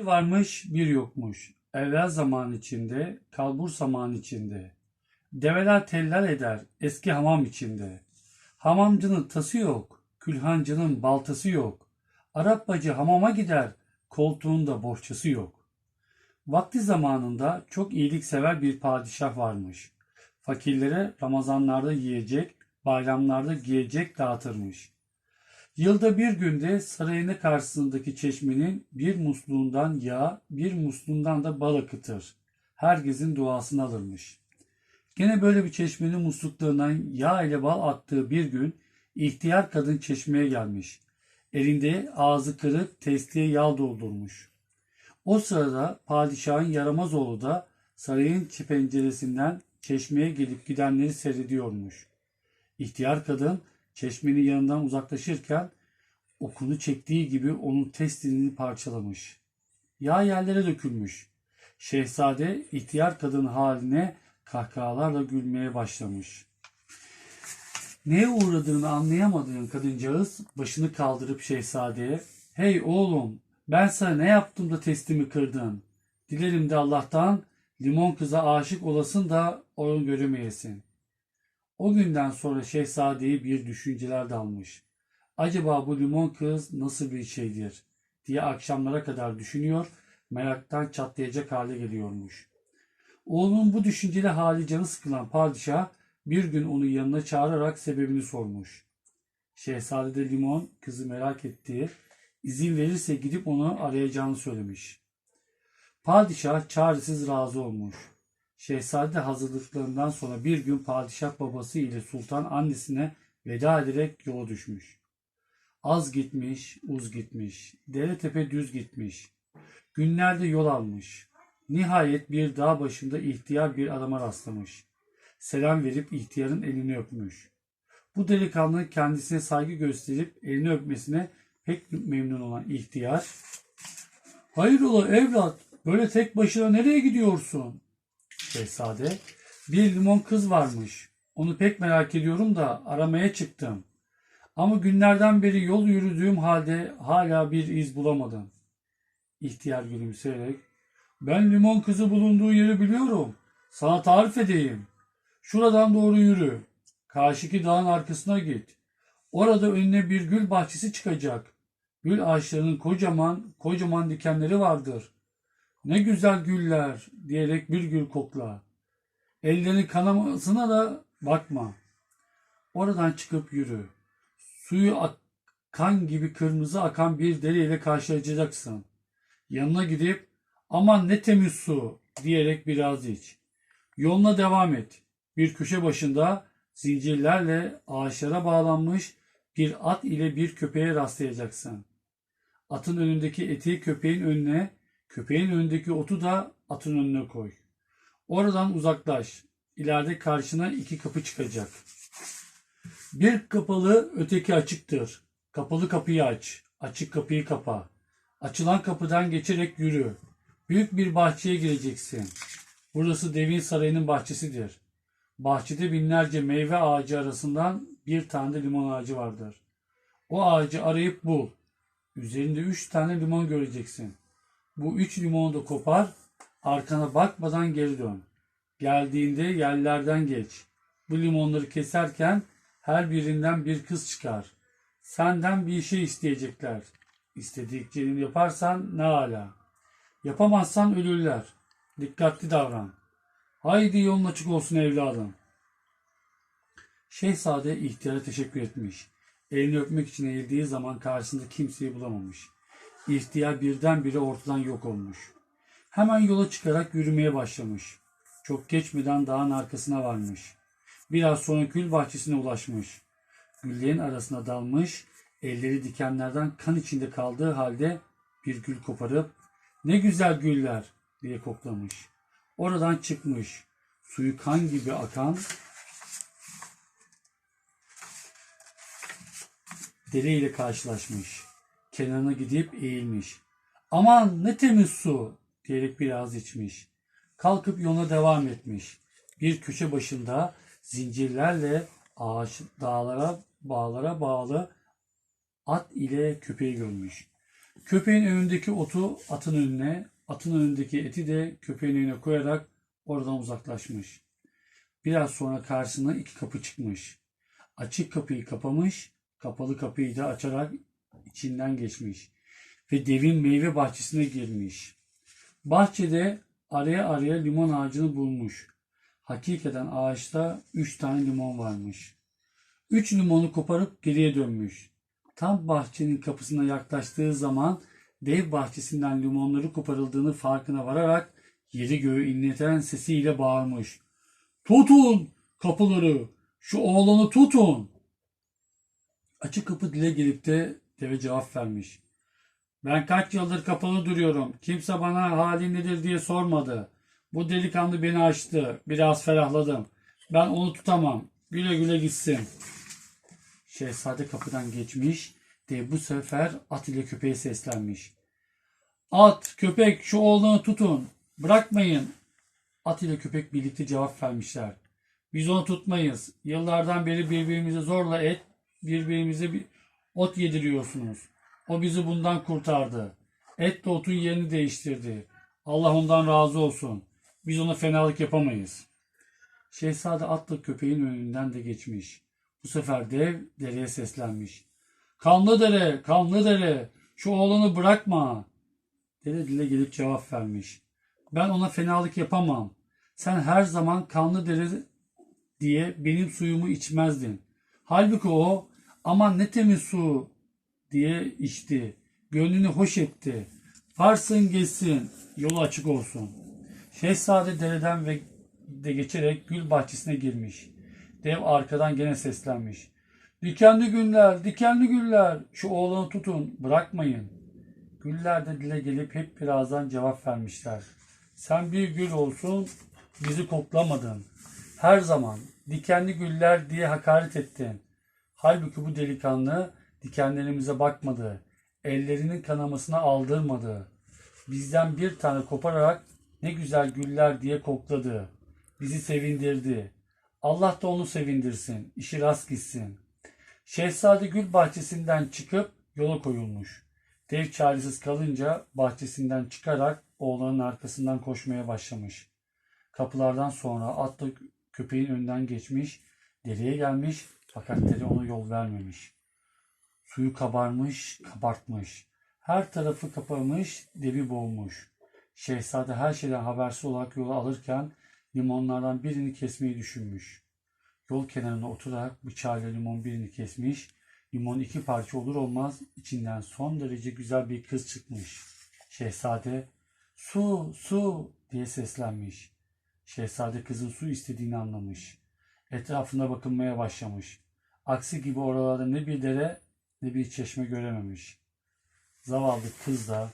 Bir varmış bir yokmuş. Evvel zaman içinde, kalbur zaman içinde. Develer teller eder eski hamam içinde. Hamamcının tası yok, külhancının baltası yok. Arap bacı hamama gider, koltuğunda bohçası yok. Vakti zamanında çok iyiliksever bir padişah varmış. Fakirlere Ramazanlarda yiyecek, bayramlarda giyecek dağıtırmış. Yılda bir günde sarayının karşısındaki çeşmenin bir musluğundan yağ, bir musluğundan da bal akıtır. Herkesin duasını alırmış. Gene böyle bir çeşmenin musluklarından yağ ile bal attığı bir gün ihtiyar kadın çeşmeye gelmiş. Elinde ağzı kırık testiye yağ doldurmuş. O sırada padişahın yaramaz oğlu da sarayın penceresinden çeşmeye gelip gidenleri seyrediyormuş. İhtiyar kadın çeşmenin yanından uzaklaşırken okunu çektiği gibi onun testini parçalamış. Yağ yerlere dökülmüş. Şehzade ihtiyar kadın haline kahkahalarla gülmeye başlamış. Neye uğradığını anlayamadığın kadıncağız başını kaldırıp şehzadeye ''Hey oğlum ben sana ne yaptım da testimi kırdın? Dilerim de Allah'tan limon kıza aşık olasın da onu göremeyesin.'' O günden sonra şehzadeyi bir düşünceler dalmış. Acaba bu limon kız nasıl bir şeydir diye akşamlara kadar düşünüyor, meraktan çatlayacak hale geliyormuş. Oğlunun bu düşünceli hali canı sıkılan padişah bir gün onu yanına çağırarak sebebini sormuş. Şehzade de limon kızı merak ettiği, izin verirse gidip onu arayacağını söylemiş. Padişah çaresiz razı olmuş. Şehzade hazırlıklarından sonra bir gün padişah babası ile sultan annesine veda ederek yola düşmüş. Az gitmiş, uz gitmiş, dere tepe düz gitmiş. Günlerde yol almış. Nihayet bir dağ başında ihtiyar bir adama rastlamış. Selam verip ihtiyarın elini öpmüş. Bu delikanlı kendisine saygı gösterip elini öpmesine pek memnun olan ihtiyar, ''Hayrola evlat, böyle tek başına nereye gidiyorsun?'' Şehzade, ''Bir limon kız varmış. Onu pek merak ediyorum da aramaya çıktım. Ama günlerden beri yol yürüdüğüm halde hala bir iz bulamadım.'' İhtiyar gülümseyerek, ''Ben limon kızı bulunduğu yeri biliyorum. Sana tarif edeyim. Şuradan doğru yürü. Karşıki dağın arkasına git. Orada önüne bir gül bahçesi çıkacak. Gül ağaçlarının kocaman kocaman dikenleri vardır. Ne güzel güller diyerek bir gül kokla. Ellerin kanamasına da bakma. Oradan çıkıp yürü. Suyu kan gibi kırmızı akan bir dereyle karşılaşacaksın. Yanına gidip aman ne temiz su diyerek biraz iç. Yoluna devam et. Bir köşe başında zincirlerle ağaçlara bağlanmış bir at ile bir köpeğe rastlayacaksın. Atın önündeki eti köpeğin önüne, köpeğin önündeki otu da atın önüne koy. Oradan uzaklaş. İleride karşına iki kapı çıkacak. Bir kapalı, öteki açıktır. Kapalı kapıyı aç, açık kapıyı kapa. Açılan kapıdan geçerek yürü. Büyük bir bahçeye gireceksin. Burası devin sarayının bahçesidir. Bahçede binlerce meyve ağacı arasından bir tane de limon ağacı vardır. O ağacı arayıp bul. Üzerinde üç tane limon göreceksin. Bu üç limonu da kopar, arkana bakmadan geri dön. Geldiğinde yerlerden geç. Bu limonları keserken her birinden bir kız çıkar. Senden bir şey isteyecekler. İstediklerini yaparsan ne ala. Yapamazsan ölürler. Dikkatli davran. Haydi yolun açık olsun evladım. Şehzade ihtiyara teşekkür etmiş. Elini öpmek için eğildiği zaman karşısında kimseyi bulamamış. İhtiyar birdenbire ortadan yok olmuş. Hemen yola çıkarak yürümeye başlamış. Çok geçmeden dağın arkasına varmış. Biraz sonra gül bahçesine ulaşmış. Güllerin arasına dalmış, elleri dikenlerden kan içinde kaldığı halde bir gül koparıp ''Ne güzel güller!'' diye koklamış. Oradan çıkmış. Suyu kan gibi akan dere ile karşılaşmış. Kenarına gidip eğilmiş. Aman ne temiz su diyerek biraz içmiş. Kalkıp yoluna devam etmiş. Bir köşe başında zincirlerle ağaç dağlara bağlara bağlı at ile köpeği görmüş. Köpeğin önündeki otu atın önüne, atın önündeki eti de köpeğin önüne koyarak oradan uzaklaşmış. Biraz sonra karşısına iki kapı çıkmış. Açık kapıyı kapamış, kapalı kapıyı da açarak içinden geçmiş ve devin meyve bahçesine girmiş. Bahçede araya araya limon ağacını bulmuş. Hakikaten ağaçta üç tane limon varmış. Üç limonu koparıp geriye dönmüş. Tam bahçenin kapısına yaklaştığı zaman dev bahçesinden limonları koparıldığını farkına vararak yeri göğü inleten sesiyle bağırmış. Tutun kapıları, şu oğlanı tutun. Açık kapı dile gelip de deve cevap vermiş. Ben kaç yıldır kapalı duruyorum. Kimse bana halin nedir diye sormadı. Bu delikanlı beni açtı. Biraz ferahladım. Ben onu tutamam. Güle güle gitsin. Şehzade kapıdan geçmiş. Dev bu sefer at ile köpeğe seslenmiş. At, köpek şu oğlanı tutun. Bırakmayın. At ile köpek birlikte cevap vermişler. Biz onu tutmayız. Yıllardan beri birbirimize zorla et, birbirimize bir ot yediriyorsunuz. O bizi bundan kurtardı. Et de otun yerini değiştirdi. Allah ondan razı olsun. Biz ona fenalık yapamayız. Şehzade atla köpeğin önünden de geçmiş. Bu sefer dev dereye seslenmiş. Kanlı dere, kanlı dere, şu oğlanı bırakma. Dere dile gelip cevap vermiş. Ben ona fenalık yapamam. Sen her zaman kanlı dere diye benim suyumu içmezdin. Halbuki o aman ne temiz su diye içti. Gönlünü hoş etti. Varsın geçsin, yolu açık olsun. Şehzade dereden ve de geçerek gül bahçesine girmiş. Dev arkadan gene seslenmiş. Dikenli güller, dikenli güller, şu oğlanı tutun, bırakmayın. Güller de dile gelip hep birazdan cevap vermişler. Sen bir gül olsun, bizi koklamadın. Her zaman dikenli güller diye hakaret ettin. Halbuki bu delikanlı dikenlerimize bakmadı. Ellerinin kanamasına aldırmadı. Bizden bir tane kopararak ne güzel güller diye kokladı. Bizi sevindirdi. Allah da onu sevindirsin. İşi rast gitsin. Şehzade gül bahçesinden çıkıp yola koyulmuş. Dev çaresiz kalınca bahçesinden çıkarak oğlanın arkasından koşmaya başlamış. Kapılardan sonra atla köpeğin önünden geçmiş, dereye gelmiş fakat dere ona yol vermemiş. Suyu kabarmış, kabartmış. Her tarafı kapamış, devi boğmuş. Şehzade her şeyden habersiz olarak yola alırken limonlardan birini kesmeyi düşünmüş. Yol kenarına oturarak bıçağıyla limon birini kesmiş. Limon iki parça olur olmaz içinden son derece güzel bir kız çıkmış. Şehzade su su diye seslenmiş. Şehzade kızın su istediğini anlamış. Etrafına bakınmaya başlamış. Aksi gibi oralarda ne bir dere ne bir çeşme görememiş. Zavallı kız da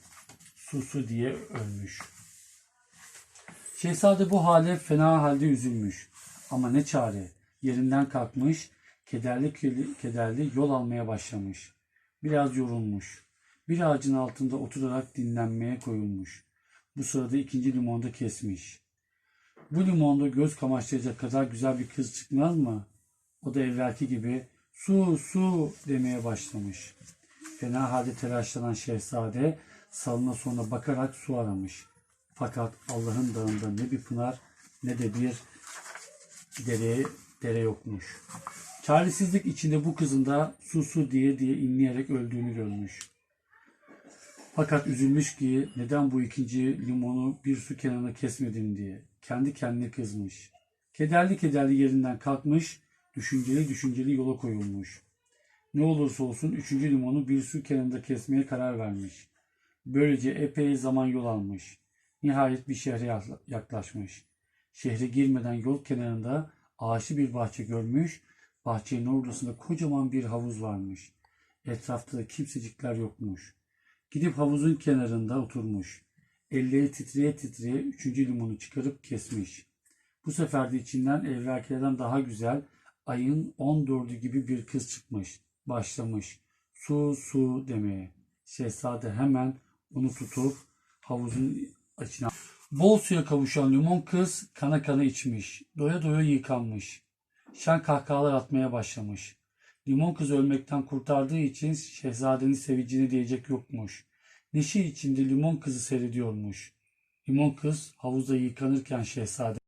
su su diye ölmüş. Şehzade bu hale fena halde üzülmüş. Ama ne çare. Yerinden kalkmış, kederli kederli yol almaya başlamış. Biraz yorulmuş. Bir ağacın altında oturarak dinlenmeye koyulmuş. Bu sırada ikinci limonu da kesmiş. Bu limonda göz kamaştıracak kadar güzel bir kız çıkmaz mı? O da evvelki gibi su su demeye başlamış. Fena halde telaşlanan şehzade salına sonra bakarak su aramış. Fakat Allah'ın dağında ne bir pınar ne de bir dere, dere yokmuş. Çaresizlik içinde bu kızın da su su diye diye inleyerek öldüğünü görmüş. Fakat üzülmüş ki neden bu ikinci limonu bir su kenarına kesmedim diye. Kendi kendine kızmış. Kederli kederli yerinden kalkmış, düşünceli düşünceli yola koyulmuş. Ne olursa olsun üçüncü limonu bir su kenarında kesmeye karar vermiş. Böylece epey zaman yol almış. Nihayet bir şehre yaklaşmış. Şehre girmeden yol kenarında ağaçlı bir bahçe görmüş. Bahçenin ortasında kocaman bir havuz varmış. Etrafta da kimsecikler yokmuş. Gidip havuzun kenarında oturmuş. Elleri titreye titreye üçüncü limonu çıkarıp kesmiş. Bu sefer de içinden evvelkilerden daha güzel ayın 14'ü gibi bir kız çıkmış. Başlamış. Su su demeye. Şehzade hemen onu tutup havuzun içine Bol suya kavuşan limon kız kana kana içmiş. Doya doya yıkanmış. Şen kahkahalar atmaya başlamış. Limon kız ölmekten kurtardığı için şehzadenin sevincini diyecek yokmuş. Neşe içinde limon kızı seyrediyormuş. Limon kız havuzda yıkanırken şehzade